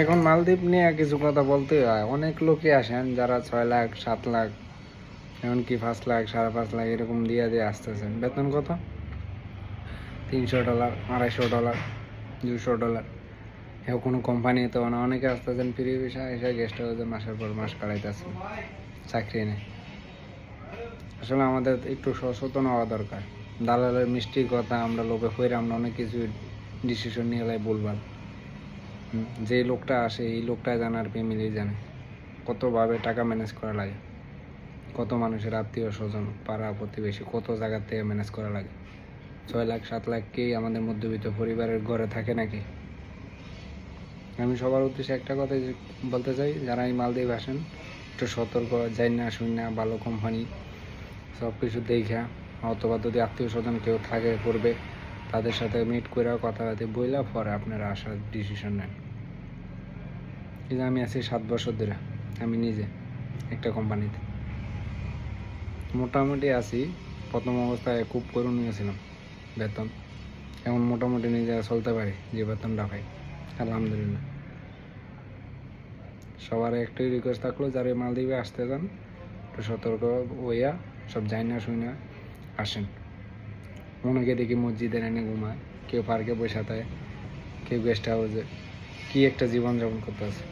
এখন মালদ্বীপ নিয়ে কিছু কথা বলতে হয়। অনেক লোকই আসেন, যারা ছয় লাখ, সাত লাখ, এমনকি পাঁচ লাখ, সাড়ে পাঁচ লাখ এরকম দিয়ে দিয়ে আসতেছেন। বেতন কত? তিনশো ডলার, আড়াইশো ডলার, দুশো ডলার। এও কোনো কোম্পানিতে না অনেকে আসতেছেন, ফ্রি ভিসা এসে গেস্ট হাউসে মাসের পর মাস কাটাইতেছেন, চাকরি নেই আসলে আমাদের একটু সচেতন হওয়া দরকার। দালালের মিষ্টি কথা আমরা লোকে হইরে আমরা অনেক কিছু ডিসিশন নিয়ে বলবার যে লোকটা আসে, এই লোকটা জানার ফ্যামিলি জানে। কতভাবে টাকা ম্যানেজ করা লাগে। কত মানুষের আত্মীয় স্বজন পাড়া, প্রতিবেশী, কত জায়গা থেকে ম্যানেজ করা লাগে। ছয় লাখ, সাত লাখ কেই আমাদের মধ্যবিত্ত পরিবারের ঘরে থাকে নাকি? আমি সবার উদ্দেশ্যে একটা কথা বলতে চাই, যারা এই মালদ্বীপ আসেন, একটু সতর্ক যাই না শুন না ভালো কোম্পানি সব কিছু দেখা, অথবা যদি আত্মীয় স্বজন কেউ থাকে, করবে তাদের সাথে মিট করে কথাবার্তা বইলা পরে আপনারা আসার ডিসিশন নেন। যে আমি আছি সাত বছর ধরে, আমি নিজে একটা কোম্পানিতে মোটামুটি আছি, প্রথম অবস্থায় খুব করুণ নিয়েছিলাম বেতন। এখন মোটামুটি নিজে চলতে পারি, যে বেতনটা পাই। আলহামদুলিল্লাহ। সবার একটাই রিকোয়েস্ট থাকল, যারা মালদ্বীপে আসতে চান, একটু সতর্ক হইয়া, সব যাই না শুই না আসেন। অনেকে দেখি মসজিদের এনে ঘুমায়, কেউ পার্কে বসে থাকে, কেউ গেস্ট হাউসে কি একটা জীবনযাপন করতে আছে।